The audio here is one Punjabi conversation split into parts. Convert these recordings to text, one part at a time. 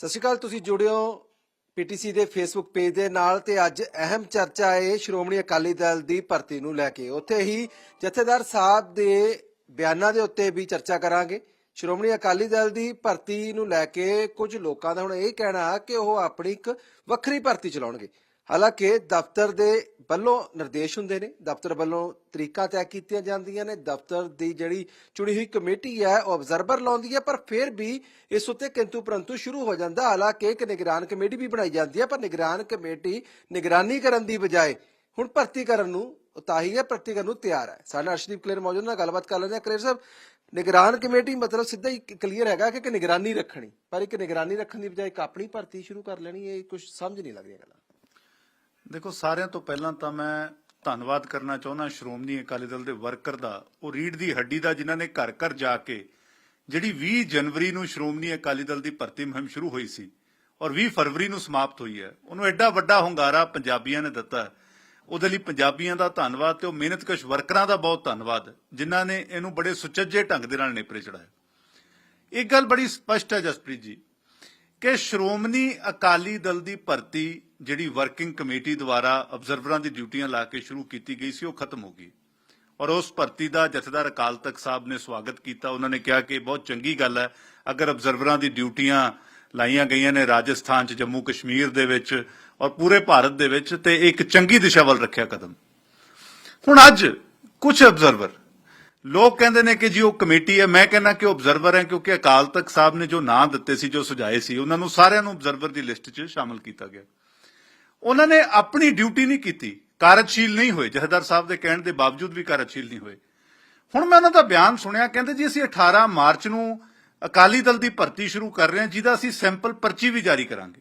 ਸਤਿ ਸ਼੍ਰੀ ਅਕਾਲ, ਤੁਸੀਂ ਜੁੜਿਓ ਪੀਟੀਸੀ ਦੇ ਫੇਸਬੁੱਕ ਪੇਜ ਦੇ ਨਾਲ ਤੇ ਅੱਜ ਅਹਿਮ ਚਰਚਾ ਹੈ ਸ਼੍ਰੋਮਣੀ ਅਕਾਲੀ ਦਲ ਦੀ ਭਰਤੀ ਨੂੰ ਲੈ ਕੇ। ਉੱਥੇ ਹੀ ਜਥੇਦਾਰ ਸਾਹਿਬ ਦੇ ਬਿਆਨਾਂ ਦੇ ਉੱਤੇ ਵੀ ਚਰਚਾ ਕਰਾਂਗੇ। ਸ਼੍ਰੋਮਣੀ ਅਕਾਲੀ ਦਲ ਦੀ ਭਰਤੀ ਨੂੰ ਲੈ ਕੇ ਕੁਝ ਲੋਕਾਂ ਦਾ ਹੁਣ ਇਹ ਕਹਿਣਾ ਕਿ ਉਹ ਆਪਣੀ ਇੱਕ ਵੱਖਰੀ ਭਰਤੀ ਚਲਾਉਣਗੇ। ਹਾਲਾਂਕਿ ਦਫ਼ਤਰ ਦੇ ਵੱਲੋਂ ਨਿਰਦੇਸ਼ ਹੁੰਦੇ ਨੇ, ਦਫ਼ਤਰ ਵੱਲੋਂ ਤਰੀਕਾ ਤੈਅ ਕੀਤੀਆਂ ਜਾਂਦੀਆਂ ਨੇ, ਦਫ਼ਤਰ ਦੀ ਜਿਹੜੀ ਚੁਣੀ ਹੋਈ ਕਮੇਟੀ ਹੈ, ਉਹ ਅਬਜ਼ਰਵਰ ਲਾਉਂਦੀ ਹੈ, ਪਰ ਫਿਰ ਵੀ ਇਸ ਉੱਤੇ ਕਿੰਤੂ ਪਰੰਤੂ ਸ਼ੁਰੂ ਹੋ ਜਾਂਦਾ। ਹਾਲਾਂਕਿ ਇੱਕ ਨਿਗਰਾਨ ਕਮੇਟੀ ਵੀ ਬਣਾਈ ਜਾਂਦੀ ਹੈ, ਪਰ ਨਿਗਰਾਨ ਕਮੇਟੀ ਨਿਗਰਾਨੀ ਕਰਨ ਦੀ ਬਜਾਏ ਹੁਣ ਭਰਤੀ ਕਰਨ ਨੂੰ ਉਤਾਹੀ ਹੈ ਭਰਤੀ ਕਰਨ ਨੂੰ ਤਿਆਰ ਹੈ। ਸਾਡੇ ਨਾਲ ਅਰਸ਼ਦੀਪ ਕਲੇਰ ਮੌਜੂਦ ਨਾਲ ਗੱਲਬਾਤ ਕਰ ਲੈਂਦੇ ਹਾਂ। ਕਲੇਰ ਸਾਹਿਬ, ਨਿਗਰਾਨ ਕਮੇਟੀ ਮਤਲਬ ਸਿੱਧਾ ਹੀ ਕਲੀਅਰ ਹੈਗਾ ਕਿ ਨਿਗਰਾਨੀ ਰੱਖਣੀ, ਪਰ ਇੱਕ ਨਿਗਰਾਨੀ ਰੱਖਣ ਦੀ ਬਜਾਏ ਇੱਕ ਆਪਣੀ ਭਰਤੀ ਸ਼ੁਰੂ ਕਰ ਲੈਣੀ, ਇਹ ਕੁਝ ਸਮਝ ਨਹੀਂ ਲੱਗ ਰਹੀਆਂ ਗੱਲਾਂ। ਦੇਖੋ, ਸਾਰਿਆਂ ਤੋਂ ਪਹਿਲਾਂ ਤਾਂ ਮੈਂ ਧੰਨਵਾਦ ਕਰਨਾ ਚਾਹੁੰਦਾ ਸ਼੍ਰੋਮਣੀ ਅਕਾਲੀ ਦਲ ਦੇ ਵਰਕਰ ਦਾ, ਉਹ ਰੀੜ ਦੀ ਹੱਡੀ ਦਾ, ਜਿਨ੍ਹਾਂ ਨੇ ਘਰ ਘਰ ਜਾ ਕੇ ਜਿਹੜੀ 20 ਜਨਵਰੀ ਨੂੰ ਸ਼੍ਰੋਮਣੀ ਅਕਾਲੀ ਦਲ ਦੀ ਭਰਤੀ ਮੁਹਿੰਮ ਸ਼ੁਰੂ ਹੋਈ ਸੀ ਔਰ 20 ਫਰਵਰੀ ਨੂੰ ਸਮਾਪਤ ਹੋਈ ਹੈ, ਉਹਨੂੰ ਐਡਾ ਵੱਡਾ ਹੁੰਗਾਰਾ ਪੰਜਾਬੀਆਂ ਨੇ ਦਿੱਤਾ। ਉਹਦੇ ਲਈ ਪੰਜਾਬੀਆਂ ਦਾ ਧੰਨਵਾਦ ਤੇ ਉਹ ਮਿਹਨਤਕਸ਼ ਵਰਕਰਾਂ ਦਾ ਬਹੁਤ ਧੰਨਵਾਦ, ਜਿਨ੍ਹਾਂ ਨੇ ਇਹਨੂੰ ਬੜੇ ਸੁਚੱਜੇ ਢੰਗ ਦੇ ਨਾਲ ਨੇਪਰੇ ਚੜਾਇਆ ਇੱਕ ਗੱਲ ਬੜੀ ਸਪਸ਼ਟ ਹੈ ਜਸਪ੍ਰੀਤ ਜੀ। ਕਿ ਸ਼੍ਰੋਮਣੀ ਅਕਾਲੀ ਦਲ ਦੀ ਭਰਤੀ ਜਿਹੜੀ ਵਰਕਿੰਗ ਕਮੇਟੀ ਦੁਆਰਾ ਅਬਜ਼ਰਵਰਾਂ ਦੀ ਡਿਊਟੀਆਂ ਲਾ ਕੇ ਸ਼ੁਰੂ ਕੀਤੀ ਗਈ ਸੀ, ਉਹ ਖਤਮ ਹੋ ਗਈ। ਔਰ ਉਸ ਭਰਤੀ ਦਾ ਜਥੇਦਾਰ ਅਕਾਲ ਤਖਤ ਸਾਹਿਬ ਨੇ ਸਵਾਗਤ ਕੀਤਾ। ਉਹਨਾਂ ਨੇ ਕਿਹਾ ਕਿ ਬਹੁਤ ਚੰਗੀ ਗੱਲ ਹੈ, ਅਗਰ ਅਬਜ਼ਰਵਰਾਂ ਦੀ ਡਿਊਟੀਆਂ ਲਾਈਆਂ ਗਈਆਂ ਨੇ ਰਾਜਸਥਾਨ ਚ, ਜੰਮੂ ਕਸ਼ਮੀਰ ਦੇ ਵਿੱਚ ਔਰ ਪੂਰੇ ਭਾਰਤ ਦੇ ਵਿੱਚ, ਤੇ ਇੱਕ ਚੰਗੀ ਦਿਸ਼ਾ ਵੱਲ ਰੱਖਿਆ ਕਦਮ। ਹੁਣ ਅੱਜ ਕੁਝ ਅਬਜ਼ਰਵਰ ਲੋਕ ਕਹਿੰਦੇ ਨੇ ਕਿ ਜੀ ਉਹ ਕਮੇਟੀ ਹੈ, ਮੈਂ ਕਹਿੰਦਾ ਕਿ ਉਹ ਅਬਜ਼ਰਵਰ ਹੈ, ਕਿਉਂਕਿ ਅਕਾਲ ਤਖਤ ਸਾਹਿਬ ਨੇ ਜੋ ਨਾਂ ਦਿੱਤੇ ਸੀ, ਜੋ ਸੁਝਾਏ ਸੀ, ਉਹਨਾਂ ਨੂੰ ਸਾਰਿਆਂ ਨੂੰ ਅਬਜ਼ਰਵਰ ਦੀ ਲਿਸਟ 'ਚ ਸ਼ਾਮਲ ਕੀਤਾ ਗਿਆ। ਉਹਨਾਂ ਨੇ ਆਪਣੀ ਡਿਊਟੀ ਨਹੀਂ ਕੀਤੀ, ਕਾਰਜਸ਼ੀਲ ਨਹੀਂ ਹੋਏ। ਜਥੇਦਾਰ ਸਾਹਿਬ ਦੇ ਕਹਿਣ ਦੇ ਬਾਵਜੂਦ ਵੀ ਕਾਰਜਸ਼ੀਲ ਨਹੀਂ ਹੋਏ। ਹੁਣ ਮੈਂ ਉਹਨਾਂ ਦਾ ਬਿਆਨ ਸੁਣਿਆ, ਕਹਿੰਦੇ ਜੀ ਅਸੀਂ 18 ਮਾਰਚ ਨੂੰ ਅਕਾਲੀ ਦਲ ਦੀ ਭਰਤੀ ਸ਼ੁਰੂ ਕਰ ਰਹੇ ਹਾਂ, ਜਿਹਦਾ ਅਸੀਂ ਸੈਂਪਲ ਪਰਚੀ ਵੀ ਜਾਰੀ ਕਰਾਂਗੇ।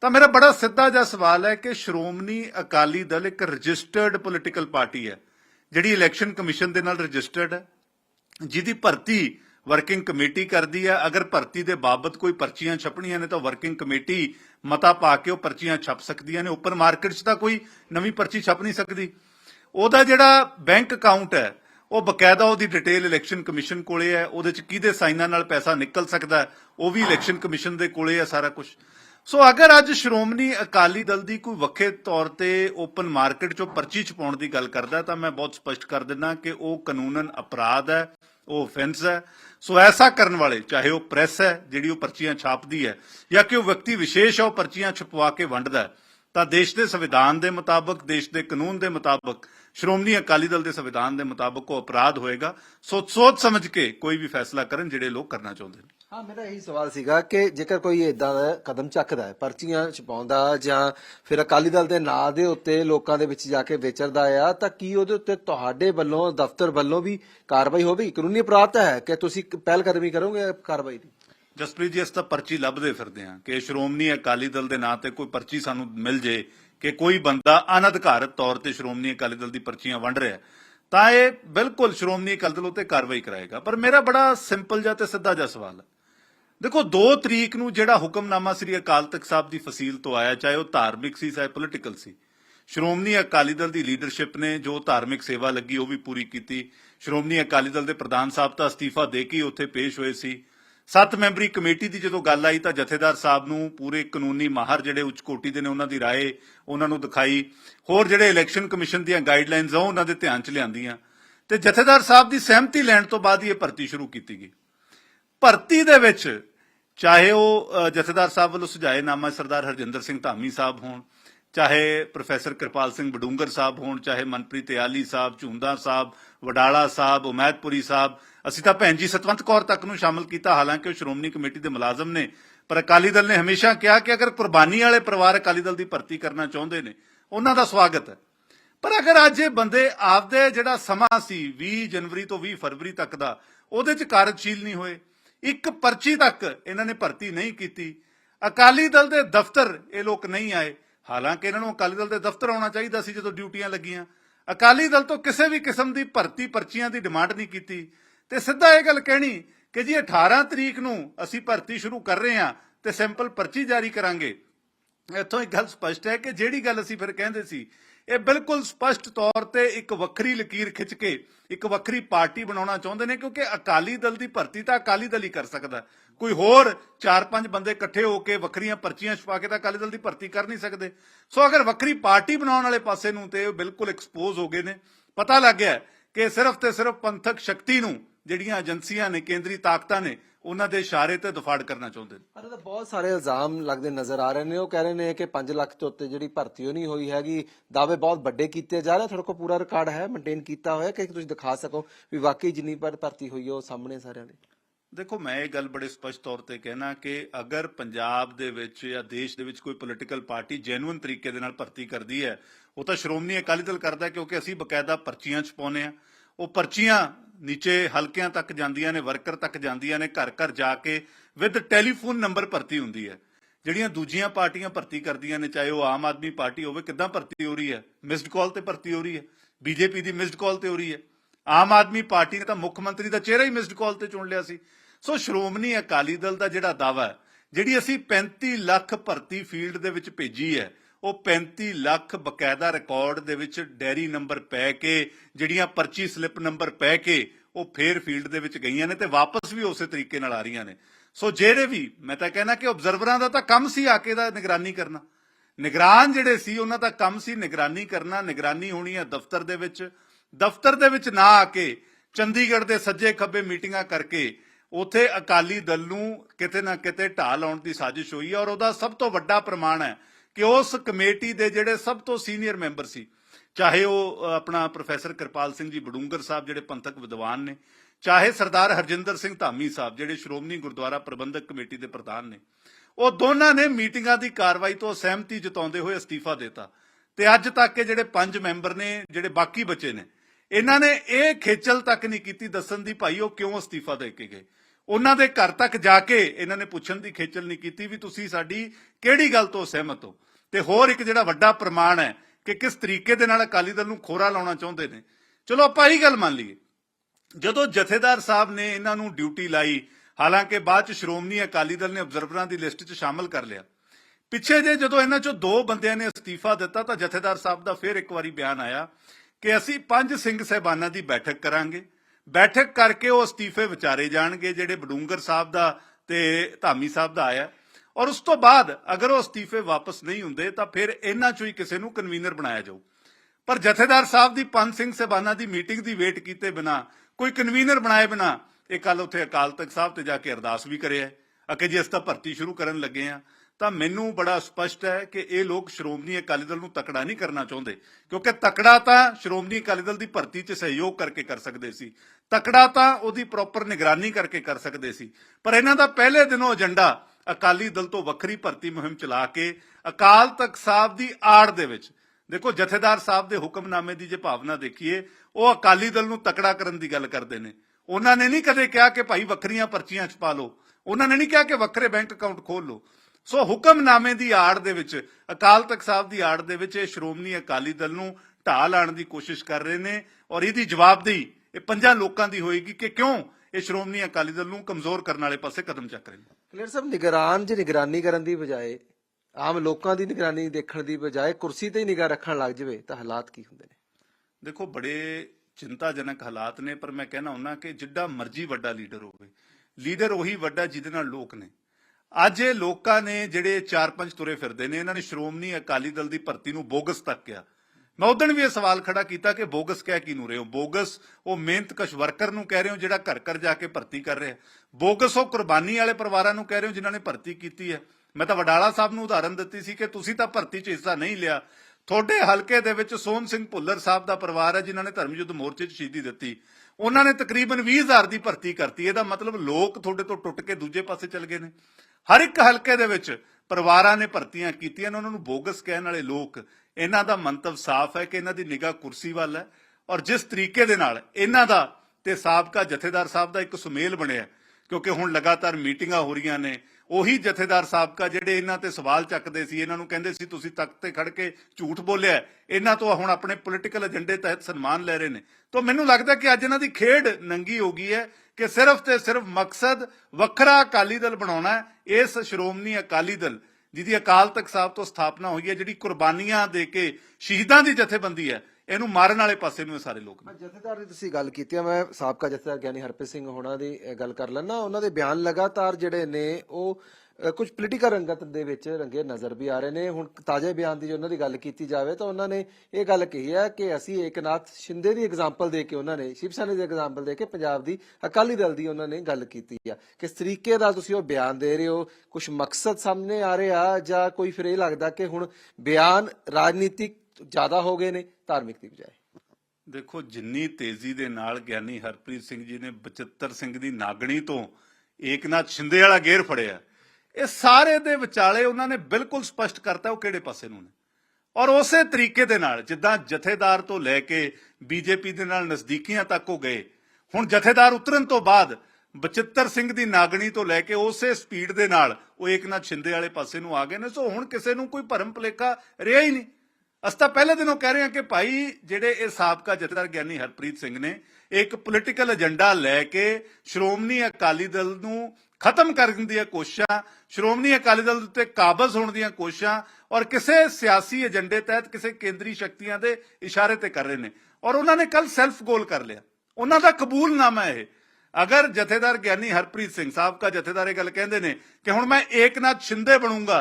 ਤਾਂ ਮੇਰਾ ਬੜਾ ਸਿੱਧਾ ਜਿਹਾ ਸਵਾਲ ਹੈ ਕਿ ਸ਼੍ਰੋਮਣੀ ਅਕਾਲੀ ਦਲ ਇੱਕ ਰਜਿਸਟਰਡ ਪੋਲੀਟੀਕਲ ਪਾਰਟੀ ਹੈ। ਜਿਹੜੀ ਇਲੈਕਸ਼ਨ ਕਮਿਸ਼ਨ ਦੇ ਨਾਲ ਰਜਿਸਟਰਡ ਹੈ, ਜਿਹਦੀ ਭਰਤੀ ਵਰਕਿੰਗ ਕਮੇਟੀ ਕਰਦੀ ਹੈ, ਅਗਰ ਭਰਤੀ ਦੇ ਬਾਬਤ ਕੋਈ ਪਰਚੀਆਂ ਛਪਣੀਆਂ ਨੇ ਤਾਂ ਵਰਕਿੰਗ ਕਮੇਟੀ ਮਤਾ ਪਾ ਕੇ ਉਹ ਪਰਚੀਆਂ ਛਪ ਸਕਦੀਆਂ ਨੇ। ਓਪਨ ਮਾਰਕੀਟ 'ਚ ਤਾਂ ਕੋਈ ਨਵੀਂ ਪਰਚੀ ਛਪ ਨਹੀਂ ਸਕਦੀ। ਉਹਦਾ ਜਿਹੜਾ ਬੈਂਕ ਅਕਾਊਂਟ ਹੈ, ਉਹ ਬਕਾਇਦਾ ਉਹਦੀ ਡਿਟੇਲ ਇਲੈਕਸ਼ਨ ਕਮਿਸ਼ਨ ਕੋਲੇ ਹੈ। ਉਹਦੇ 'ਚ ਕਿਹਦੇ ਸਾਈਨਾਂ ਨਾਲ ਪੈਸਾ ਨਿਕਲ ਸਕਦਾ ਉਹ ਵੀ ਇਲੈਕਸ਼ਨ ਕਮਿਸ਼ਨ ਦੇ ਕੋਲੇ ਹੈ ਸਾਰਾ ਕੁਝ ਸੋ ਅਗਰ ਅੱਜ ਸ਼੍ਰੋਮਣੀ ਅਕਾਲੀ ਦਲ ਦੀ ਕੋਈ ਵੱਖਰੇ ਤੌਰ ਤੇ ਓਪਨ ਮਾਰਕੀਟ 'ਚੋਂ ਪਰਚੀ ਛਪਾਉਣ ਦੀ ਗੱਲ ਕਰਦਾ ਤਾਂ ਮੈਂ ਬਹੁਤ ਸਪਸ਼ਟ ਕਰ ਦਿੰਦਾ ਕਿ ਉਹ ਕਾਨੂੰਨਨ ਅਪਰਾਧ ਹੈ, ਉਹ ਆਫੈਂਸ ਹੈ। ਸੋ ਐਸਾ ਕਰਨ ਵਾਲੇ, ਚਾਹੇ ਉਹ ਪ੍ਰੈਸ ਹੈ, ਜਿਹੜੀ ਉਹ ਪਰਚੀਆਂ ਛਾਪਦੀ ਹੈ, ਜਾਂ ਕਿ ਉਹ ਵਿਅਕਤੀ ਵਿਸ਼ੇਸ਼ ਹੈ, ਉਹ ਪਰਚੀਆਂ ਛਪਵਾ ਕੇ ਵੰਡਦਾ ਹੈ, ਤਾਂ ਦੇਸ਼ ਦੇ ਸੰਵਿਧਾਨ ਦੇ ਮੁਤਾਬਕ, ਦੇਸ਼ ਦੇ ਕਾਨੂੰਨ ਦੇ ਮੁਤਾਬਕ, ਸ਼੍ਰੋਮਣੀ ਅਕਾਲੀ ਦਲ ਦੇ ਸੰਵਿਧਾਨ ਦੇ ਮੁਤਾਬਕ ਉਹ ਅਪਰਾਧ ਹੋਏਗਾ। ਸੋ ਸੋਚ ਸਮਝ ਕੇ ਕੋਈ ਵੀ ਫੈਸਲਾ ਕਰਨ ਜਿਹੜੇ ਲੋਕ ਕਰਨਾ ਚਾਹੁੰਦੇ ਨੇ। ਹਾਂ, ਮੇਰਾ ਇਹੀ ਸਵਾਲ ਸੀਗਾ ਕਿ ਜੇਕਰ ਕੋਈ ਇਦਾਂ ਦਾ ਕਦਮ ਚੱਕਦਾ ਹੈ, ਪਰਚੀਆਂ ਛਪਾਉਂਦਾ ਜਾਂ ਫਿਰ ਅਕਾਲੀ ਦਲ ਦੇ ਨਾਂ ਦੇ ਉੱਤੇ ਲੋਕਾਂ ਦੇ ਵਿੱਚ ਜਾ ਕੇ ਵਿਚਰਦਾ ਆ, ਤਾਂ ਕੀ ਉਹਦੇ ਉੱਤੇ ਤੁਹਾਡੇ ਵੱਲੋਂ, ਦਫ਼ਤਰ ਵੱਲੋਂ ਵੀ ਕਾਰਵਾਈ ਹੋਵੇਗੀ? ਕਾਨੂੰਨੀ ਅਪਰਾਧ ਤਾਂ ਹੈ ਕਿ ਤੁਸੀਂ ਪਹਿਲ ਕਦਮੀ ਕਰੋਗੇ ਕਾਰਵਾਈ ਦੀ? ਜਸਪ੍ਰੀਤ ਜੀ ਇਸ ਤਾਂ ਪਰਚੀ ਲੱਭਦੇ ਫਿਰਦੇ ਆ ਕਿ ਸ਼੍ਰੋਮਣੀ ਅਕਾਲੀ ਦਲ ਦੇ ਨਾਂ ਤੇ ਕੋਈ ਪਰਚੀ ਸਾਨੂੰ ਮਿਲ ਜੇ ਕਿ ਕੋਈ ਬੰਦਾ ਅਨਧਿਕਾਰਤ ਤੌਰ ਤੇ ਸ਼੍ਰੋਮਣੀ ਅਕਾਲੀ ਦਲ ਦੀ ਪਰਚੀਆਂ ਵੰਡ ਰਿਹਾ ਤਾਂ ਇਹ ਬਿਲਕੁਲ ਸ਼੍ਰੋਮਣੀ ਅਕਾਲੀ ਦਲ ਉਤੇ ਕਾਰਵਾਈ ਕਰਾਏਗਾ। ਪਰ ਮੇਰਾ ਬੜਾ ਸਿੰਪਲ ਜਿਹਾ ਤੇ ਸਿੱਧਾ ਜਿਹਾ ਸਵਾਲ ਹੈ। ਦੇਖੋ 2 ਤਰੀਕ ਨੂੰ ਜਿਹੜਾ ਹੁਕਮਨਾਮਾ ਸ੍ਰੀ ਅਕਾਲ ਤਖਤ ਸਾਹਿਬ ਦੀ ਫਸੀਲ ਤੋਂ ਆਇਆ, ਚਾਹੇ ਉਹ ਧਾਰਮਿਕ ਸੀ, ਚਾਹੇ ਪੋਲੀਟੀਕਲ ਸੀ, ਸ਼੍ਰੋਮਣੀ ਅਕਾਲੀ ਦਲ ਦੀ ਲੀਡਰਸ਼ਿਪ ਨੇ ਜੋ ਧਾਰਮਿਕ ਸੇਵਾ ਲੱਗੀ, ਉਹ ਵੀ ਪੂਰੀ ਕੀਤੀ। ਸ਼੍ਰੋਮਣੀ ਅਕਾਲੀ ਦਲ ਦੇ ਪ੍ਰਧਾਨ ਸਾਹਿਬ ਤਾਂ ਅਸਤੀਫਾ ਦੇ ਕੇ ਉੱਥੇ ਪੇਸ਼ ਹੋਏ ਸੀ। ਸੱਤ ਮੈਂਬਰੀ ਕਮੇਟੀ ਦੀ ਜਦੋਂ ਗੱਲ ਆਈ ਤਾਂ ਜਥੇਦਾਰ ਸਾਹਿਬ ਨੂੰ ਪੂਰੇ ਕਾਨੂੰਨੀ ਮਾਹਰ ਜਿਹੜੇ ਉੱਚ ਕੋਟੀ ਦੇ ਨੇ, ਉਹਨਾਂ ਦੀ ਰਾਏ ਉਹਨਾਂ ਨੂੰ ਦਿਖਾਈ। ਹੋਰ ਜਿਹੜੇ ਇਲੈਕਸ਼ਨ ਕਮਿਸ਼ਨ ਦੀਆਂ ਗਾਈਡਲਾਈਨਸ ਆ, ਉਹ ਉਹਨਾਂ ਦੇ ਧਿਆਨ 'ਚ ਲਿਆਂਦੀਆਂ। ਤੇ ਜਥੇਦਾਰ ਸਾਹਿਬ ਦੀ ਸਹਿਮਤੀ ਲੈਣ ਤੋਂ ਬਾਅਦ ਹੀ ਇਹ ਭਰਤੀ ਸ਼ੁਰੂ ਕੀਤੀ ਗਈ। ਭਰਤੀ ਦੇ ਵਿੱਚ, ਚਾਹੇ ਉਹ ਜਥੇਦਾਰ ਸਾਹਿਬ ਵੱਲੋਂ ਸੁਝਾਏ ਨਾਮਾ ਸਰਦਾਰ ਹਰਜਿੰਦਰ ਸਿੰਘ ਧਾਮੀ ਸਾਹਿਬ ਹੋਣ, ਚਾਹੇ ਪ੍ਰੋਫੈਸਰ ਕਿਰਪਾਲ ਸਿੰਘ ਬਡੂੰਗਰ ਸਾਹਿਬ ਹੋਣ, ਚਾਹੇ ਮਨਪ੍ਰੀਤ ਆਲੀ ਸਾਹਿਬ, ਝੁੰਦਾ ਸਾਹਿਬ, ਵਡਾਲਾ ਸਾਹਿਬ, ਉਮੈਦਪੁਰੀ ਸਾਹਿਬ, ਅਸੀਂ ਤਾਂ ਭੈਣ ਜੀ ਸਤਵੰਤ ਕੌਰ ਤੱਕ ਨੂੰ ਸ਼ਾਮਲ ਕੀਤਾ, ਹਾਲਾਂਕਿ ਉਹ ਸ਼੍ਰੋਮਣੀ ਕਮੇਟੀ ਦੇ ਮੁਲਾਜ਼ਮ ਨੇ, ਪਰ ਅਕਾਲੀ ਦਲ ਨੇ ਹਮੇਸ਼ਾ ਕਿਹਾ ਕਿ ਅਗਰ ਕੁਰਬਾਨੀ ਵਾਲੇ ਪਰਿਵਾਰ ਅਕਾਲੀ ਦਲ ਦੀ ਭਰਤੀ ਕਰਨਾ ਚਾਹੁੰਦੇ ਨੇ, ਉਹਨਾਂ ਦਾ ਸਵਾਗਤ ਹੈ। ਪਰ ਅਗਰ ਅੱਜ ਇਹ ਬੰਦੇ ਆਪਦੇ ਜਿਹੜਾ ਸਮਾਂ ਸੀ 20 ਜਨਵਰੀ ਤੋਂ 20 ਫਰਵਰੀ ਤੱਕ ਦਾ, ਉਹਦੇ ਚ ਕਾਰਜਸ਼ੀਲ ਨਹੀਂ ਹੋਏ ਇੱਕ ਪਰਚੀ ਤੱਕ ਇਹਨਾਂ ਨੇ ਭਰਤੀ ਨਹੀਂ ਕੀਤੀ। ਅਕਾਲੀ ਦਲ ਦੇ ਦਫ਼ਤਰ ਇਹ ਲੋਕ ਨਹੀਂ ਆਏ। ਹਾਲਾਂਕਿ ਇਹਨਾਂ ਨੂੰ ਅਕਾਲੀ ਦਲ ਦੇ ਦਫ਼ਤਰ ਆਉਣਾ ਚਾਹੀਦਾ ਸੀ ਜਦੋਂ ਡਿਊਟੀਆਂ ਲੱਗੀਆਂ। ਅਕਾਲੀ ਦਲ ਤੋਂ ਕਿਸੇ ਵੀ ਕਿਸਮ ਦੀ ਭਰਤੀ ਪਰਚੀਆਂ ਦੀ ਡਿਮਾਂਡ ਨਹੀਂ ਕੀਤੀ। ਤੇ ਸਿੱਧਾ ਇਹ ਗੱਲ ਕਹਿਣੀ ਕਿ ਜੀ 18 ਤਰੀਕ ਨੂੰ ਅਸੀਂ ਭਰਤੀ ਸ਼ੁਰੂ ਕਰ ਰਹੇ ਹਾਂ ਤੇ ਸੈਂਪਲ ਪਰਚੀ ਜਾਰੀ ਕਰਾਂਗੇ। ਇੱਥੋਂ ਇੱਕ ਗੱਲ ਸਪਸ਼ਟ ਹੈ ਕਿ ਜਿਹੜੀ ਗੱਲ ਅਸੀਂ ਫਿਰ ਕਹਿੰਦੇ ਸੀ ਇਹ ਬਿਲਕੁਲ ਸਪਸ਼ਟ ਤੌਰ ਤੇ ਇੱਕ ਵੱਖਰੀ ਲਕੀਰ ਖਿੱਚ ਕੇ ਇੱਕ ਵੱਖਰੀ ਪਾਰਟੀ ਬਣਾਉਣਾ ਚਾਹੁੰਦੇ ਨੇ, ਕਿਉਂਕਿ ਅਕਾਲੀ ਦਲ ਦੀ ਭਰਤੀ ਤਾਂ ਅਕਾਲੀ ਦਲ ਹੀ ਕਰ ਸਕਦਾ। ਕੋਈ ਹੋਰ ਚਾਰ ਪੰਜ ਬੰਦੇ ਇਕੱਠੇ ਹੋ ਕੇ ਵੱਖਰੀਆਂ ਪਰਚੀਆਂ ਛਪਾ ਕੇ ਤਾਂ ਅਕਾਲੀ ਦਲ ਦੀ ਭਰਤੀ ਕਰ ਨਹੀਂ ਸਕਦੇ। ਸੋ ਅਗਰ ਵੱਖਰੀ ਪਾਰਟੀ ਬਣਾਉਣ ਵਾਲੇ ਪਾਸੇ ਨੂੰ ਤੇ ਉਹ ਬਿਲਕੁਲ ਐਕਸਪੋਜ਼ ਹੋ ਗਏ ਨੇ, ਪਤਾ ਲੱਗ ਗਿਆ ਕਿ ਸਿਰਫ ਤੇ ਸਿਰਫ ਪੰਥਕ ਸ਼ਕਤੀ ਨੂੰ ਜਿਹੜੀਆਂ ਏਜੰਸੀਆਂ ਨੇ, ਕੇਂਦਰੀ ਤਾਕਤਾਂ ਨੇ ਉਹਨਾਂ ਦੇ ਇਸ਼ਾਰੇ ਤੇ ਦਫਾੜ ਕਰਨਾ ਚਾਹੁੰਦੇ ਨੇ। ਪਰ ਇਹ ਤਾਂ ਬਹੁਤ ਸਾਰੇ ਇਲਜ਼ਾਮ ਲੱਗਦੇ ਨਜ਼ਰ ਆ ਰਹੇ ਨੇ। ਉਹ ਕਹਿ ਰਹੇ ਨੇ ਕਿ 5 ਲੱਖ ਤੋਂ ਉੱਤੇ ਜਿਹੜੀ ਭਰਤੀ ਉਹ ਨਹੀਂ ਹੋਈ ਹੈਗੀ। ਦਾਅਵੇ ਬਹੁਤ ਵੱਡੇ ਕੀਤੇ ਜਾ ਰਹੇ ਤੁਹਾਡੇ ਕੋਲ ਪੂਰਾ ਰਿਕਾਰਡ ਹੈ ਮੇਨਟੇਨ ਕੀਤਾ ਹੋਇਆ ਕਿ ਤੁਸੀਂ ਦਿਖਾ ਸਕੋ ਵੀ ਵਾਕਈ ਜਿੰਨੀ ਪਰ ਭਰਤੀ ਹੋਈ ਹੈ ਉਹ ਸਾਹਮਣੇ ਸਾਰਿਆਂ ਦੇ। ਦੇਖੋ ਮੈਂ ਇਹ ਗੱਲ ਬੜੇ ਸਪਸ਼ਟ ਤੌਰ ਤੇ ਕਹਿਣਾ ਕਿ ਅਗਰ ਪੰਜਾਬ ਦੇ ਵਿੱਚ ਜਾਂ ਦੇਸ਼ ਦੇ ਵਿੱਚ ਕੋਈ ਪੋਲੀਟੀਕਲ ਪਾਰਟੀ ਜੈਨੂਇਨ ਤਰੀਕੇ ਦੇ ਨਾਲ ਭਰਤੀ ਕਰਦੀ ਹੈ ਉਹ ਤਾਂ ਸ਼੍ਰੋਮਣੀ ਅਕਾਲੀ ਦਲ ਕਰਦਾ ਕਿਉਂਕਿ ਅਸੀਂ ਬਕਾਇਦਾ ਪਰਚੀਆਂ ਛਪਾਉਂਦੇ ਆ ਉਹ ਪਰਚੀਆਂ ਨੀਚੇ ਹਲਕਿਆਂ ਤੱਕ ਜਾਂਦੀਆਂ ਨੇ, ਵਰਕਰ ਤੱਕ ਜਾਂਦੀਆਂ ਨੇ, ਘਰ ਘਰ ਜਾ ਕੇ ਵਿਦ ਟੈਲੀਫੋਨ ਨੰਬਰ ਭਰਤੀ ਹੁੰਦੀ ਹੈ। ਜਿਹੜੀਆਂ ਦੂਜੀਆਂ ਪਾਰਟੀਆਂ ਭਰਤੀ ਕਰਦੀਆਂ ਨੇ, ਚਾਹੇ ਉਹ ਆਮ ਆਦਮੀ ਪਾਰਟੀ ਹੋਵੇ, ਕਿੱਦਾਂ ਭਰਤੀ ਹੋ ਰਹੀ ਹੈ? ਮਿਸਡ ਕਾਲ ਤੇ ਭਰਤੀ ਹੋ ਰਹੀ ਹੈ। ਬੀਜੇਪੀ ਦੀ ਮਿਸਡ ਕਾਲ ਤੇ ਹੋ ਰਹੀ ਹੈ। ਆਮ ਆਦਮੀ ਪਾਰਟੀ ਨੇ ਤਾਂ ਮੁੱਖ ਮੰਤਰੀ ਦਾ ਚਿਹਰਾ ਹੀ ਮਿਸਡ ਕਾਲ ਤੇ ਚੁਣ ਲਿਆ ਸੀ। ਸੋ ਸ਼੍ਰੋਮਣੀ ਅਕਾਲੀ ਦਲ ਦਾ ਜਿਹੜਾ ਦਾਵਾ ਹੈ, ਜਿਹੜੀ ਅਸੀਂ 35 ਲੱਖ ਭਰਤੀ ਫੀਲਡ ਦੇ ਵਿੱਚ ਭੇਜੀ ਹੈ ਉਹ 35 ਲੱਖ ਬਕਾਇਦਾ ਰਿਕਾਰਡ ਦੇ ਵਿੱਚ ਡੈਰੀ ਨੰਬਰ ਪੈ ਕੇ, ਜਿਹੜੀਆਂ ਪਰਚੀ ਸਲਿੱਪ ਨੰਬਰ ਪੈ ਕੇ ਉਹ ਫੇਰ ਫੀਲਡ ਦੇ ਵਿੱਚ ਗਈਆਂ ਨੇ ਤੇ ਵਾਪਸ ਵੀ ਉਸੇ ਤਰੀਕੇ ਨਾਲ ਆ ਰਹੀਆਂ ਨੇ। ਸੋ ਜਿਹੜੇ ਵੀ, ਮੈਂ ਤਾਂ ਕਹਿਣਾ ਕਿ ਆਬਜ਼ਰਵਰਾਂ ਦਾ ਤਾਂ ਕੰਮ ਸੀ ਆ ਕੇ ਦਾ ਨਿਗਰਾਨੀ ਕਰਨਾ। ਨਿਗਰਾਨ ਜਿਹੜੇ ਸੀ, ਉਹਨਾਂ ਦਾ ਕੰਮ ਸੀ ਨਿਗਰਾਨੀ ਕਰਨਾ। ਨਿਗਰਾਨੀ ਹੋਣੀ ਹੈ ਦਫ਼ਤਰ ਦੇ ਵਿੱਚ। ਦਫ਼ਤਰ ਦੇ ਵਿੱਚ ਨਾ ਆ ਕੇ ਚੰਡੀਗੜ੍ਹ ਦੇ ਸੱਜੇ ਖੱਬੇ ਮੀਟਿੰਗਾਂ ਕਰਕੇ ਉਥੇ ਅਕਾਲੀ ਦਲ ਨੂੰ ਕਿਤੇ ਨਾ ਕਿਤੇ ਢਾਹ ਲਾਉਣ ਦੀ ਸਾਜ਼ਿਸ਼ ਹੋਈ ਹੈ ਔਰ ਉਹਦਾ ਸਭ ਤੋਂ ਵੱਡਾ ਪ੍ਰਮਾਣ ਹੈ ਕਿ ਉਸ ਕਮੇਟੀ ਦੇ ਜਿਹੜੇ ਸਭ ਤੋਂ ਸੀਨੀਅਰ ਮੈਂਬਰ ਸੀ, ਚਾਹੇ ਉਹ ਆਪਣਾ ਪ੍ਰੋਫੈਸਰ ਕਿਰਪਾਲ ਸਿੰਘ ਜੀ ਬਡੂੰਗਰ ਸਾਹਿਬ ਜਿਹੜੇ ਪੰਥਕ ਵਿਦਵਾਨ ਨੇ, ਚਾਹੇ ਸਰਦਾਰ ਹਰਜਿੰਦਰ ਸਿੰਘ ਧਾਮੀ ਸਾਹਿਬ ਜਿਹੜੇ ਸ਼੍ਰੋਮਣੀ ਗੁਰਦੁਆਰਾ ਪ੍ਰਬੰਧਕ ਕਮੇਟੀ ਦੇ ਪ੍ਰਧਾਨ ਨੇ, ਉਹ ਦੋਨਾਂ ਨੇ ਮੀਟਿੰਗਾਂ ਦੀ ਕਾਰਵਾਈ ਤੋਂ ਸਹਿਮਤੀ ਜਤਾਉਂਦੇ ਹੋਏ ਅਸਤੀਫਾ ਦਿੱਤਾ ਤੇ ਅੱਜ ਤੱਕ ਇਹ ਜਿਹੜੇ ਪੰਜ ਮੈਂਬਰ ਨੇ, ਜਿਹੜੇ ਬਾਕੀ ਬਚੇ ਨੇ, ਇਹਨਾਂ ਨੇ ਇਹ ਖੇਚਲ ਤੱਕ ਨਹੀਂ ਕੀਤੀ ਦੱਸਣ ਦੀ ਭਾਈ ਉਹ ਕਿਉਂ ਅਸਤੀਫਾ ਦੇ ਕੇ ਗਏ? ਉਹਨਾਂ ਦੇ ਘਰ ਤੱਕ ਜਾ ਕੇ ਇਹਨਾਂ ਨੇ ਪੁੱਛਣ ਦੀ ਖੇਚਲ ਨਹੀਂ ਕੀਤੀ ਵੀ ਤੁਸੀਂ ਸਾਡੀ ਕਿਹੜੀ ਗੱਲ ਤੋਂ ਸਹਿਮਤ ਹੋ? ਤੇ ਹੋਰ ਇੱਕ ਜਿਹੜਾ ਵੱਡਾ ਪ੍ਰਮਾਣ ਹੈ ਕਿ ਕਿਸ ਤਰੀਕੇ ਦੇ ਨਾਲ ਅਕਾਲੀ ਦਲ ਨੂੰ ਖੋਰਾ ਲਾਉਣਾ ਚਾਹੁੰਦੇ ਨੇ। ਚਲੋ ਆਪਾਂ ਇਹ ਗੱਲ ਮੰਨ ਲਈਏ। ਜਦੋਂ ਜਥੇਦਾਰ ਸਾਹਿਬ ਨੇ ਇਹਨਾਂ ਨੂੰ ਡਿਊਟੀ ਲਾਈ, ਹਾਲਾਂਕਿ ਬਾਅਦ ਚ ਸ਼੍ਰੋਮਣੀ ਅਕਾਲੀ ਦਲ ਨੇ ਅਬਜ਼ਰਵਰਾਂ ਦੀ ਲਿਸਟ 'ਚ ਸ਼ਾਮਲ ਕਰ ਲਿਆ। ਪਿੱਛੇ ਜੇ ਜਦੋਂ ਇਹਨਾਂ 'ਚੋਂ ਦੋ ਬੰਦਿਆਂ ਨੇ ਅਸਤੀਫਾ ਦਿੱਤਾ ਤਾਂ ਜਥੇਦਾਰ ਸਾਹਿਬ ਦਾ ਫਿਰ ਇੱਕ ਵਾਰੀ ਬਿਆਨ ਆਇਆ ਕਿ ਅਸੀਂ ਪੰਜ ਸਿੰਘ ਸਹਿਬਾਨਾਂ ਦੀ ਬੈਠਕ ਕਰਾਂਗੇ। ਬੈਠਕ ਕਰਕੇ ਉਹ ਅਸਤੀਫੇ ਵਿਚਾਰੇ ਜਾਣਗੇ, ਜਿਹੜੇ ਬਡੂੰਗਰ ਸਾਹਿਬ ਦਾ ਤੇ ਧਾਮੀ ਸਾਹਿਬ ਦਾ ਆਇਆ। ਔਰ ਉਸ ਤੋਂ ਬਾਅਦ ਅਗਰ ਉਹ ਅਸਤੀਫੇ ਵਾਪਸ ਨਹੀਂ ਹੁੰਦੇ, ਤਾਂ ਫਿਰ ਇਹਨਾਂ 'ਚੋਂ ਹੀ ਕਿਸੇ ਨੂੰ ਕਨਵੀਨਰ ਬਣਾਇਆ ਜਾਊ। ਪਰ ਜਥੇਦਾਰ ਸਾਹਿਬ ਦੀ ਪੰਜ ਸਿੰਘ ਸਹਿਬਾਨਾਂ ਦੀ ਮੀਟਿੰਗ ਦੀ ਵੇਟ ਕੀਤੇ ਬਿਨਾ, ਕੋਈ ਕਨਵੀਨਰ ਬਣਾਏ ਬਿਨਾ, ਇਹ ਕੱਲ ਉੱਥੇ ਅਕਾਲ ਤਖਤ ਸਾਹਿਬ ਤੇ ਜਾ ਕੇ ਅਰਦਾਸ ਵੀ ਕਰਿਆ ਅਕੇ ਜੇ ਅਸੀਂ ਤਾਂ ਭਰਤੀ ਸ਼ੁਰੂ ਕਰਨ ਲੱਗੇ ਆ ਤਾਂ ਮੈਨੂੰ ਬੜਾ ਸਪਸ਼ਟ ਹੈ ਕਿ ਇਹ ਲੋਕ ਸ਼੍ਰੋਮਣੀ ਅਕਾਲੀ ਦਲ ਨੂੰ ਤਕੜਾ ਨਹੀਂ ਕਰਨਾ ਚਾਹੁੰਦੇ, ਕਿਉਂਕਿ ਤਕੜਾ ਤਾਂ ਸ਼੍ਰੋਮਣੀ ਅਕਾਲੀ ਦਲ ਦੀ ਭਰਤੀ 'ਚ ਸਹਿਯੋਗ ਕਰਕੇ ਕਰ ਸਕਦੇ ਸੀ। ਤਕੜਾ ਤਾਂ ਉਹਦੀ ਪ੍ਰੋਪਰ ਨਿਗਰਾਨੀ ਕਰਕੇ ਕਰ ਸਕਦੇ ਸੀ। ਪਰ ਇਹਨਾਂ ਦਾ ਪਹਿਲੇ ਦਿਨੋਂ ਏਜੰਡਾ ਅਕਾਲੀ ਦਲ ਤੋਂ ਵੱਖਰੀ ਭਰਤੀ ਮੁਹਿੰਮ ਚਲਾ ਕੇ ਅਕਾਲ ਤਖਤ ਸਾਹਿਬ ਦੀ ਆੜ ਦੇ ਵਿੱਚ, ਦੇਖੋ ਜਥੇਦਾਰ ਸਾਹਿਬ ਦੇ ਹੁਕਮਨਾਮੇ ਦੀ ਜੇ ਭਾਵਨਾ ਦੇਖੀਏ, ਉਹ ਅਕਾਲੀ ਦਲ ਨੂੰ ਤਕੜਾ ਕਰਨ ਦੀ ਗੱਲ ਕਰਦੇ ਨੇ। ਉਹਨਾਂ ਨੇ ਨਹੀਂ ਕਦੇ ਕਿਹਾ ਕਿ ਭਾਈ ਵੱਖਰੀਆਂ ਪਰਚੀਆਂ ਛਪਾ ਲਓ। ਉਹਨਾਂ ਨੇ ਨਹੀਂ ਕਿਹਾ ਕਿ ਵੱਖਰੇ ਬੈਂਕ ਅਕਾਊਂਟ ਖੋਲ ਲਓ। ਸੋ ਹੁਕਮਨਾਮੇ ਦੀ ਆੜ ਦੇ ਵਿੱਚ, ਅਕਾਲ ਤਖਤ ਸਾਹਿਬ ਦੀ ਆੜ ਦੇ ਵਿੱਚ ਇਹ ਸ਼੍ਰੋਮਣੀ ਅਕਾਲੀ ਦਲ ਨੂੰ ਢਾਹ ਲਾਉਣ ਦੀ ਕੋਸ਼ਿਸ਼ ਕਰ ਰਹੇ ਨੇ ਔਰ ਇਹਦੀ ਜਵਾਬਦੇਹੀ ਇਹ ਪੰਜਾਂ ਲੋਕਾਂ ਦੀ ਹੋਏਗੀ ਕਿ ਕਿਉਂ? ਇਹ ਸ਼੍ਰੋਮਣੀ ਅਕਾਲੀ ਦਲ ਨੂੰ ਕਮਜ਼ੋਰ ਕਰਨ ਵਾਲੇ ਪਾਸੇ ਕਦਮ ਚੱਕ ਰਹੇ ਨੇ। ਕਲੀਅਰ ਸਾਹਿਬ ਨਿਗਰਾਨ ਜੇ ਨਿਗਰਾਨੀ ਕਰਨ ਦੀ ਬਜਾਏ ਆਮ ਲੋਕਾਂ ਦੀ ਨਿਗਰਾਨੀ ਦੇਖਣ ਦੀ ਬਜਾਏ ਕੁਰਸੀ ਤੇ ਹੀ ਨਿਗਾਹ ਰੱਖਣ ਲੱਗ ਜਾਵੇ ਤਾਂ ਹਾਲਾਤ ਕੀ ਹੁੰਦੇ ਨੇ? ਦੇਖੋ ਬੜੇ ਚਿੰਤਾਜਨਕ ਹਾਲਾਤ ਨੇ ਪਰ ਮੈਂ ਕਹਿਣਾ ਹੁੰਨਾ ਕਿ ਜਿੱਡਾ ਮਰਜ਼ੀ ਵੱਡਾ ਲੀਡਰ ਹੋਵੇ ਲੀਡਰ ਉਹੀ ਵੱਡਾ ਜਿਹਦੇ ਨਾਲ ਲੋਕ ਨੇ। ਅੱਜ ਇਹ ਲੋਕਾਂ ਨੇ ਜਿਹੜੇ 4-5 ਤੁਰੇ ਫਿਰਦੇ ਨੇ ਇਹਨਾਂ ਨੇ ਸ਼੍ਰੋਮਣੀ ਅਕਾਲੀ ਦਲ ਦੀ ਭਰਤੀ ਨੂੰ ਬੋਗਸ ਤੱਕ ਕਿਹਾ। ਮੈਂ ਉਦੋਂ ਵੀ ਇਹ ਸਵਾਲ ਖੜਾ ਕੀਤਾ ਕਿ ਬੋਗਸ ਕਹਿ ਕਿਨੂੰ ਰਹੇ ਹੋ? ਬੋਗਸ, ਉਹ ਮਿਹਨਤਕਸ਼ ਵਰਕਰ ਨੂੰ ਕਹਿ ਰਹੇ ਹੋ ਜਿਹੜਾ ਘਰ ਘਰ ਜਾ ਕੇ ਭਰਤੀ ਕਰ ਰਿਹਾ ਬੋਗਸ, ਉਹ ਕੁਰਬਾਨੀ ਵਾਲੇ ਪਰਿਵਾਰਾਂ ਨੂੰ ਕਹਿ ਰਹੇ ਹੋ ਜਿਨ੍ਹਾਂ ਨੇ ਭਰਤੀ ਕੀਤੀ ਹੈ। ਮੈਂ ਤਾਂ ਵਡਾਲਾ ਸਾਹਿਬ ਨੂੰ ਉਦਾਹਰਨ ਦਿੱਤੀ ਸੀ ਕਿ ਤੁਸੀਂ ਤਾਂ ਭਰਤੀ 'ਚ ਹਿੱਸਾ ਨਹੀਂ ਲਿਆ। ਤੁਹਾਡੇ ਹਲਕੇ ਦੇ ਵਿੱਚ ਸੋਹਣ ਸਿੰਘ ਭੁੱਲਰ ਸਾਹਿਬ ਦਾ ਪਰਿਵਾਰ ਹੈ ਜਿਨ੍ਹਾਂ ਨੇ ਧਰਮ ਯੁੱਧ ਮੋਰਚੇ 'ਚ ਸ਼ਹੀਦੀ ਦਿੱਤੀ। ਉਹਨਾਂ ਨੇ ਤਕਰੀਬਨ 20000 ਦੀ ਭਰਤੀ ਕਰਤੀ। ਇਹਦਾ ਮਤਲਬ ਲੋਕ ਤੁਹਾਡੇ ਤੋਂ ਟੁੱਟ ਕੇ ਦੂਜੇ ਪਾਸੇ ਚਲ ਗਏ ਨੇ। ਹਰ ਇੱਕ ਹਲਕੇ ਦੇ ਵਿੱਚ ਪਰਿਵਾਰਾਂ ਨੇ ਭਰਤੀਆਂ ਕੀਤੀਆਂ ਨੇ। ਉਹਨਾਂ ਨੂੰ ਬੋਗਸ ਕਹਿਣ ਵਾਲੇ ਲੋਕ ਇਹਨਾਂ ਦਾ ਮੰਤਵ ਸਾਫ਼ ਹੈ ਕਿ ਇਹਨਾਂ ਦੀ ਨਿਗਾਹ ਕੁਰਸੀ ਵੱਲ ਹੈ ਔਰ ਜਿਸ ਤਰੀਕੇ ਦੇ ਨਾਲ ਇਹਨਾਂ ਦਾ ਤੇ ਸਾਬਕਾ ਜਥੇਦਾਰ ਸਾਹਿਬ ਦਾ ਇੱਕ ਸੁਮੇਲ ਬਣਿਆ ਕਿਉਂਕਿ ਹੁਣ ਲਗਾਤਾਰ ਮੀਟਿੰਗਾਂ ਹੋ ਰਹੀਆਂ ਨੇ, ਉਹੀ ਜਥੇਦਾਰ ਸਾਬਕਾ ਜਿਹੜੇ ਇਹਨਾਂ ਤੇ ਸਵਾਲ ਚੱਕਦੇ ਸੀ, ਇਹਨਾਂ ਨੂੰ ਕਹਿੰਦੇ ਸੀ, ਤੁਸੀਂ ਤਖਤ ਤੇ ਖੜ ਕੇ ਝੂਠ ਬੋਲਿਆ ਇਹਨਾਂ ਤੋਂ ਹੁਣ ਆਪਣੇ ਪੋਲੀਟੀਕਲ ਏਜੰਡੇ ਤਹਿਤ ਸਨਮਾਨ ਲੈ ਰਹੇ ਨੇ। ਤਾਂ ਮੈਨੂੰ ਲੱਗਦਾ ਕਿ ਅੱਜ ਇਹਨਾਂ ਦੀ ਖੇਡ ਨੰਗੀ ਹੋ ਗਈ ਹੈ ਕਿ ਸਿਰਫ ਤੇ ਸਿਰਫ ਮਕਸਦ ਵੱਖਰਾ ਅਕਾਲੀ ਦਲ ਬਣਾਉਣਾ ਹੈ। ਇਸ ਸ਼੍ਰੋਮਣੀ ਅਕਾਲੀ ਦਲ ਜਿਹਦੀ ਅਕਾਲ ਤਖਤ ਸਾਹਿਬ ਤੋਂ ਸਥਾਪਨਾ ਹੋਈ ਹੈ, ਜਿਹੜੀ ਕੁਰਬਾਨੀਆਂ ਦੇ ਕੇ ਸ਼ਹੀਦਾਂ ਦੀ ਜਥੇਬੰਦੀ ਹੈ, ਇਹਨੂੰ ਮਾਰਨ ਵਾਲੇ ਪਾਸੇ ਨੂੰ ਸਾਰੇ ਲੋਕ ਨੇ। ਜਥੇਦਾਰ ਦੀ ਤੁਸੀਂ ਗੱਲ ਕੀਤੀ ਹੈ ਮੈਂ ਸਾਬਕਾ ਜਥੇਦਾਰ ਗਿਆਨੀ ਹਰਪ੍ਰੀਤ ਸਿੰਘ ਹੋਣਾ ਦੀ ਗੱਲ ਕਰ ਲੈਣਾ ਉਹਨਾਂ ਦੇ ਬਿਆਨ ਲਗਾਤਾਰ ਜਿਹੜੇ ਨੇ, ਉਹ ਕੁਝ ਪੋਲੀਟੀਕਲ ਰੰਗਤ ਦੇ ਵਿੱਚ ਰੰਗੇ ਨਜ਼ਰ ਵੀ ਆ ਰਹੇ ਨੇ। ਹੁਣ ਤਾਜ਼ੇ ਬਿਆਨ ਦੀ ਜੇ ਉਹਨਾਂ ਦੀ ਗੱਲ ਕੀਤੀ ਜਾਵੇ ਤਾਂ ਉਹਨਾਂ ਨੇ ਇਹ ਗੱਲ ਕਹੀ ਹੈ ਕਿ ਅਸੀਂ ਏਕਨਾਥ ਸ਼ਿੰਦੇ ਦੀ ਐਗਜ਼ਾਮਪਲ ਦੇ ਕੇ ਉਹਨਾਂ ਨੇ, ਸ਼ਿਵ ਸੈਨਾ ਦੀ ਐਗਜ਼ਾਮਪਲ ਦੇ ਕੇ ਪੰਜਾਬ ਦੀ ਅਕਾਲੀ ਦਲ ਦੀ ਉਹਨਾਂ ਨੇ ਗੱਲ ਕੀਤੀ ਆ। ਕਿਸ ਤਰੀਕੇ ਦਾ ਤੁਸੀਂ ਉਹ ਬਿਆਨ ਦੇ ਰਹੇ ਹੋ? ਕੁਝ ਮਕਸਦ ਸਾਹਮਣੇ ਆ ਰਿਹਾ ਜਾਂ ਕੋਈ ਫਿਰ ਇਹ ਲੱਗਦਾ ਕਿ ਹੁਣ ਬਿਆਨ ਰਾਜਨੀਤਿਕ ਜ਼ਿਆਦਾ ਹੋ ਗਏ ਨੇ, ਧਾਰਮਿਕ ਦੀ ਬਜਾਏ? ਦੇਖੋ, ਜਿੰਨੀ ਤੇਜ਼ੀ ਦੇ ਨਾਲ ਗਿਆਨੀ ਹਰਪ੍ਰੀਤ ਸਿੰਘ ਜੀ ਨੇ ਬਚਿੱਤਰ ਸਿੰਘ ਦੀ ਨਾਗਣੀ ਤੋਂ ਏਕਨਾਥ ਸ਼ਿੰਦੇ ਵਾਲਾ ਗੇਰ ਫੜਿਆ ਇਹ ਸਾਰੇ ਦੇ ਵਿਚਾਲੇ ਉਹਨਾਂ ਨੇ ਬਿਲਕੁਲ ਸਪਸ਼ਟ ਕਰਤਾ ਉਹ ਕਿਹੜੇ ਪਾਸੇ ਨੂੰ ਨੇ। ਔਰ ਉਸੇ ਤਰੀਕੇ ਦੇ ਨਾਲ ਜਿੱਦਾਂ ਜਥੇਦਾਰ ਤੋਂ ਲੈ ਕੇ ਬੀਜੇਪੀ ਦੇ ਨਾਲ ਨਜ਼ਦੀਕੀਆਂ ਤੱਕ ਉਹ ਗਏ, ਹੁਣ ਜਥੇਦਾਰ ਉਤਰਨ ਤੋਂ ਬਾਅਦ ਬਚਿੱਤਰ ਸਿੰਘ ਦੀ ਨਾਗਣੀ ਤੋਂ ਲੈ ਕੇ ਉਸੇ ਸਪੀਡ ਦੇ ਨਾਲ ਉਹ ਏਕਨਾਥ ਸ਼ਿੰਦੇ ਵਾਲੇ ਪਾਸੇ ਨੂੰ ਆ ਗਏ ਨੇ, ਸੋ ਹੁਣ ਕਿਸੇ ਨੂੰ ਕੋਈ ਭਰਮ ਭੁਲੇਖਾ ਰਿਹਾ ਹੀ ਨਹੀਂ। ਅਸੀਂ ਤਾਂ ਪਹਿਲੇ ਦਿਨੋਂ ਕਹਿ ਰਹੇ ਹਾਂ ਕਿ ਭਾਈ ਜਿਹੜੇ ਇਹ ਸਾਬਕਾ ਜਥੇਦਾਰ ਗਿਆਨੀ ਹਰਪ੍ਰੀਤ ਸਿੰਘ ਨੇ, ਇੱਕ ਪੋਲੀਟੀਕਲ ਏਜੰਡਾ ਲੈ ਕੇ ਸ਼੍ਰੋਮਣੀ ਅਕਾਲੀ ਦਲ ਨੂੰ ਖਤਮ ਕਰਨ ਦੀਆਂ ਕੋਸ਼ਿਸ਼ਾਂ, ਸ਼੍ਰੋਮਣੀ ਅਕਾਲੀ ਦਲ ਉੱਤੇ ਕਾਬਜ਼ ਹੋਣ ਦੀਆਂ ਕੋਸ਼ਿਸ਼ਾਂ ਔਰ ਕਿਸੇ ਸਿਆਸੀ ਏਜੰਡੇ ਤਹਿਤ ਕਿਸੇ ਕੇਂਦਰੀ ਸ਼ਕਤੀਆਂ ਦੇ ਇਸ਼ਾਰੇ ਤੇ ਕਰ ਰਹੇ ਨੇ। ਔਰ ਉਹਨਾਂ ਨੇ ਕੱਲ ਸੈਲਫ ਗੋਲ ਕਰ ਲਿਆ। ਉਹਨਾਂ ਦਾ ਕਬੂਲਨਾਮਾ ਇਹ। ਅਗਰ ਜਥੇਦਾਰ ਗਿਆਨੀ ਹਰਪ੍ਰੀਤ ਸਿੰਘ ਸਾਬਕਾ ਜਥੇਦਾਰ ਇਹ ਗੱਲ ਕਹਿੰਦੇ ਨੇ ਕਿ ਹੁਣ ਮੈਂ ਏਕਨਾਥ ਸ਼ਿੰਦੇ ਬਣੂੰਗਾ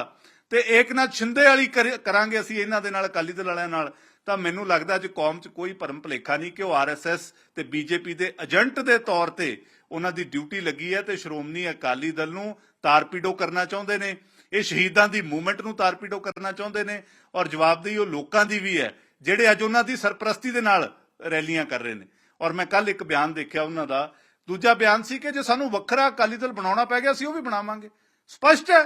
ਤੇ ਏਕਨਾਥ ਸ਼ਿੰਦੇ ਵਾਲੀ ਕਰਾਂਗੇ ਅਸੀਂ ਇਹਨਾਂ ਦੇ ਨਾਲ, ਅਕਾਲੀ ਦਲ ਵਾਲਿਆਂ ਨਾਲ, ਤਾਂ ਮੈਨੂੰ ਲੱਗਦਾ ਅੱਜ ਕੌਮ 'ਚ ਕੋਈ ਭਰਮ ਭਲੇਖਾ ਨਹੀਂ ਕਿ ਉਹ ਆਰਐਸਐਸ ਤੇ ਬੀਜੇਪੀ ਦੇ ਏਜੰਟ ਦੇ ਤੌਰ ਤੇ ਉਹਨਾਂ ਦੀ ਡਿਊਟੀ ਲੱਗੀ ਹੈ ਤੇ ਸ਼੍ਰੋਮਣੀ ਅਕਾਲੀ ਦਲ ਨੂੰ ਤਾਰਪੀਡੋ ਕਰਨਾ ਚਾਹੁੰਦੇ ਨੇ। ਇਹ ਸ਼ਹੀਦਾਂ ਦੀ ਮੂਵਮੈਂਟ ਨੂੰ ਤਾਰਪੀਡੋ ਕਰਨਾ ਚਾਹੁੰਦੇ ਨੇ ਔਰ ਜਵਾਬਦੇਹੀ ਉਹ ਲੋਕਾਂ ਦੀ ਵੀ ਹੈ, ਜਿਹੜੇ ਅੱਜ ਉਹਨਾਂ ਦੀ ਸਰਪ੍ਰਸਤੀ ਦੇ ਨਾਲ ਰੈਲੀਆਂ ਕਰ ਰਹੇ ਨੇ। ਔਰ ਮੈਂ ਕੱਲ ਇੱਕ ਬਿਆਨ ਦੇਖਿਆ ਉਹਨਾਂ ਦਾ। ਦੂਜਾ ਬਿਆਨ ਸੀ ਕਿ ਜੇ ਸਾਨੂੰ ਵੱਖਰਾ ਅਕਾਲੀ ਦਲ ਬਣਾਉਣਾ ਪੈ ਗਿਆ, ਅਸੀਂ ਉਹ ਵੀ ਬਣਾਵਾਂਗੇ। ਸਪਸ਼ਟ ਹੈ।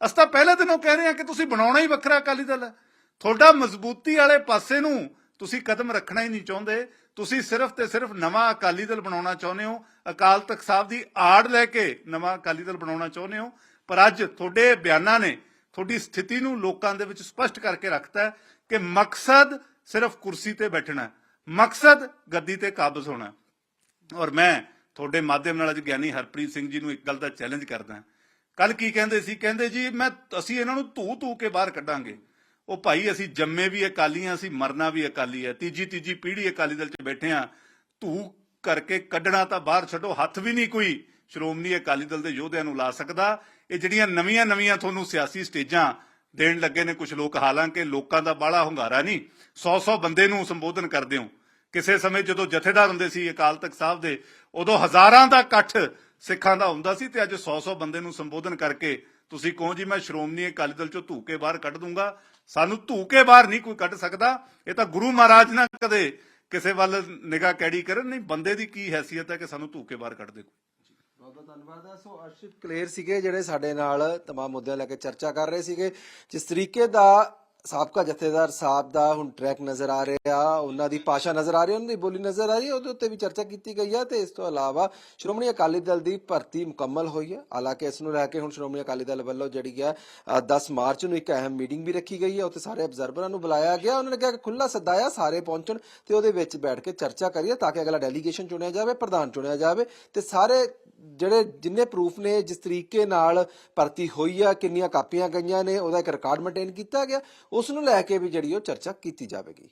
ਅਸੀਂ ਤਾਂ ਪਹਿਲੇ ਦਿਨੋਂ ਕਹਿ ਰਹੇ ਹਾਂ ਕਿ ਤੁਸੀਂ ਬਣਾਉਣਾ ਹੀ ਵੱਖਰਾ ਅਕਾਲੀ ਦਲ ਹੈ। ਤੁਹਾਡਾ ਮਜ਼ਬੂਤੀ ਵਾਲੇ ਪਾਸੇ ਨੂੰ ਤੁਸੀਂ ਕਦਮ ਰੱਖਣਾ ਹੀ ਨਹੀਂ ਚਾਹੁੰਦੇ। ਤੁਸੀਂ ਸਿਰਫ ਤੇ ਸਿਰਫ ਨਵਾਂ ਅਕਾਲੀ ਦਲ ਬਣਾਉਣਾ ਚਾਹੁੰਦੇ ਹੋ। ਅਕਾਲ ਤਖਤ ਸਾਹਿਬ ਦੀ ਆੜ ਲੈ ਕੇ ਨਵਾਂ ਅਕਾਲੀ ਦਲ ਬਣਾਉਣਾ ਚਾਹੁੰਦੇ ਹੋ। ਪਰ ਅੱਜ ਤੁਹਾਡੇ ਬਿਆਨਾਂ ਨੇ ਤੁਹਾਡੀ ਸਥਿਤੀ ਨੂੰ ਲੋਕਾਂ ਦੇ ਵਿੱਚ ਸਪਸ਼ਟ ਕਰਕੇ ਰੱਖਤਾ ਕਿ ਮਕਸਦ ਸਿਰਫ ਕੁਰਸੀ ਤੇ ਬੈਠਣਾ ਮਕਸਦ ਗੱਦੀ ਤੇ ਕਾਬਜ਼ ਹੋਣਾ ਔਰ ਮੈਂ ਤੁਹਾਡੇ ਮਾਧਿਅਮ ਨਾਲ ਅੱਜ ਗਿਆਨੀ ਹਰਪ੍ਰੀਤ ਸਿੰਘ ਜੀ ਨੂੰ ਇੱਕ ਗੱਲ ਦਾ ਚੈਲੰਜ ਕਰਦਾ ਕੱਲ ਕੀ ਕਹਿੰਦੇ ਸੀ? ਕਹਿੰਦੇ ਜੀ, ਮੈਂ, ਅਸੀਂ ਇਹਨਾਂ ਨੂੰ ਧੂ ਧੂ ਕੇ ਬਾਹਰ ਕੱਢਾਂਗੇ। ਉਹ ਭਾਈ ਅਸੀਂ ਜੰਮੇ ਵੀ ਅਕਾਲੀ ਅਕਾਲੀਆਂ ਅਸੀਂ ਮਰਨਾ ਵੀ ਅਕਾਲੀ ਹੈ ਤੀਜੀ ਤੀਜੀ ਪੀੜ੍ਹੀ ਅਕਾਲੀ ਦਲ 'ਚ ਬੈਠੇ ਆ। ਧੂ ਕਰਕੇ ਕੱਢਣਾ ਤਾਂ ਬਾਹਰ ਛੱਡੋ, ਹੱਥ ਵੀ ਨਹੀਂ ਕੋਈ ਸ਼੍ਰੋਮਣੀ ਅਕਾਲੀ ਦਲ ਦੇ ਯੋਧਿਆਂ ਨੂੰ ਲਾ ਸਕਦਾ। ਇਹ ਜਿਹੜੀਆਂ ਨਵੀਆਂ ਨਵੀਆਂ ਤੁਹਾਨੂੰ ਸਿਆਸੀ ਸਟੇਜਾਂ ਦੇਣ ਲੱਗੇ ਨੇ ਕੁਝ ਲੋਕ, ਹਾਲਾਂਕਿ ਲੋਕਾਂ ਦਾ ਬਾਹਲਾ ਹੁੰਗਾਰਾ ਨਹੀਂ 100-100 ਬੰਦੇ ਨੂੰ ਸੰਬੋਧਨ ਕਰਦੇ ਹੋ ਕਿਸੇ ਸਮੇਂ ਜਦੋਂ ਜਥੇਦਾਰ ਹੁੰਦੇ ਸੀ ਅਕਾਲ ਤਖਤ ਸਾਹਿਬ ਦੇ, ਉਦੋਂ ਹਜ਼ਾਰਾਂ ਦਾ ਇਕੱਠ ਸਿੱਖਾਂ ਦਾ ਹੁੰਦਾ ਸੀ ਤੇ ਅੱਜ 100-100 ਬੰਦੇ ਨੂੰ ਸੰਬੋਧਨ ਕਰਕੇ ਤੁਸੀਂ ਕਹੋ ਜੀ, ਮੈਂ ਸ਼੍ਰੋਮਣੀ ਅਕਾਲੀ ਦਲ ਚੋਂ ਧੂ ਕੇ ਬਾਹਰ ਕੱਢ ਦੂੰਗਾ। ਸਾਨੂੰ ਧੂਕੇ ਬਾਹਰ ਨਹੀਂ ਕੋਈ ਕੱਢ ਸਕਦਾ। ਇਹ ਤਾਂ ਗੁਰੂ ਮਹਾਰਾਜ ਨਾ ਕਦੇ ਕਿਸੇ ਵੱਲ ਨਿਗਾਹ ਕੈੜੀ ਕਰਨ ਨਹੀਂ। ਬੰਦੇ ਦੀ ਕੀ ਹੈਸੀਅਤ ਹੈ ਕਿ ਸਾਨੂੰ ਧੂਕੇ ਬਾਹਰ ਕੱਢ ਦੇ ਕੋਈ? ਬਹੁਤ ਬਹੁਤ ਧੰਨਵਾਦ। ਹੈ ਸੋ ਅਰਸ਼ਿਤ ਕਲੇਰ ਸੀਗੇ ਜਿਹੜੇ ਸਾਡੇ ਨਾਲ ਤਮਾਮ ਮੁੱਦਿਆਂ ਲੈ ਕੇ ਚਰਚਾ ਕਰ ਰਹੇ ਸੀਗੇ। ਜਿਸ ਤਰੀਕੇ ਦਾ ਸਾਬਕਾ ਜਥੇਦਾਰ ਸਾਹਿਬ ਦਾ ਹੁਣ ਟਰੈਕ ਨਜ਼ਰ ਆ ਰਿਹਾ, ਉਹਨਾਂ ਦੀ ਭਾਸ਼ਾ ਨਜ਼ਰ ਆ ਰਹੀ, ਉਹਨਾਂ ਦੀ ਬੋਲੀ ਨਜ਼ਰ ਆ ਰਹੀ ਹੈ ਉਹਦੇ ਉੱਤੇ ਵੀ ਚਰਚਾ ਕੀਤੀ ਗਈ ਹੈ ਤੇ ਇਸ ਤੋਂ ਇਲਾਵਾ ਸ਼੍ਰੋਮਣੀ ਅਕਾਲੀ ਦਲ ਦੀ ਭਰਤੀ ਮੁਕੰਮਲ ਹੋਈ ਹੈ ਹਾਲਾਂਕਿ ਇਸ ਨੂੰ ਲੈ ਕੇ ਹੁਣ ਸ਼੍ਰੋਮਣੀ ਅਕਾਲੀ ਦਲ ਵੱਲੋਂ ਜਿਹੜੀ ਹੈ 10 ਮਾਰਚ ਨੂੰ ਇੱਕ ਅਹਿਮ ਮੀਟਿੰਗ ਵੀ ਰੱਖੀ ਗਈ ਹੈ ਉੱਥੇ ਸਾਰੇ ਅਬਜ਼ਰਵਰਾਂ ਨੂੰ ਬੁਲਾਇਆ ਗਿਆ, ਉਹਨਾਂ ਨੇ ਕਿਹਾ ਕਿ ਖੁੱਲਾ ਸੱਦਾ ਸਾਰੇ ਪਹੁੰਚਣ ਤੇ ਉਹਦੇ ਵਿੱਚ ਬੈਠ ਕੇ ਚਰਚਾ ਕਰੀਏ ਤਾਂ ਕਿ ਅਗਲਾ ਡੈਲੀਗੇਸ਼ਨ ਚੁਣਿਆ ਜਾਵੇ, ਪ੍ਰਧਾਨ ਚੁਣਿਆ ਜਾਵੇ ਤੇ ਸਾਰੇ ਜਿਹੜੇ ਜਿੰਨੇ ਪ੍ਰੂਫ ਨੇ, ਜਿਸ ਤਰੀਕੇ ਨਾਲ ਭਰਤੀ ਹੋਈ ਆ, ਕਿੰਨੀਆਂ ਕਾਪੀਆਂ ਗਈਆਂ ਨੇ, ਉਹਦਾ ਇੱਕ ਰਿਕਾਰਡ ਮੇਨਟੇਨ ਕੀਤਾ ਗਿਆ। ਉਸ ਨੂੰ ਲੈ ਕੇ ਵੀ ਜਿਹੜੀ ਉਹ ਚਰਚਾ ਕੀਤੀ ਜਾਵੇਗੀ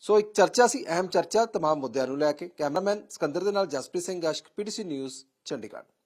ਸੋ ਇੱਕ ਚਰਚਾ ਸੀ ਅਹਿਮ ਚਰਚਾ तमाम ਮੁੱਦਿਆਂ ਨੂੰ ਲੈ ਕੇ ਕੈਮਰਾਮੈਨ ਸਿਕੰਦਰ ਦੇ ਨਾਲ ਜਸਪ੍ਰੀਤ ਸਿੰਘ ਗਸ਼ਕ ਪੀਟੀਸੀ ਨਿਊਜ਼ ਚੰਡੀਗੜ੍ਹ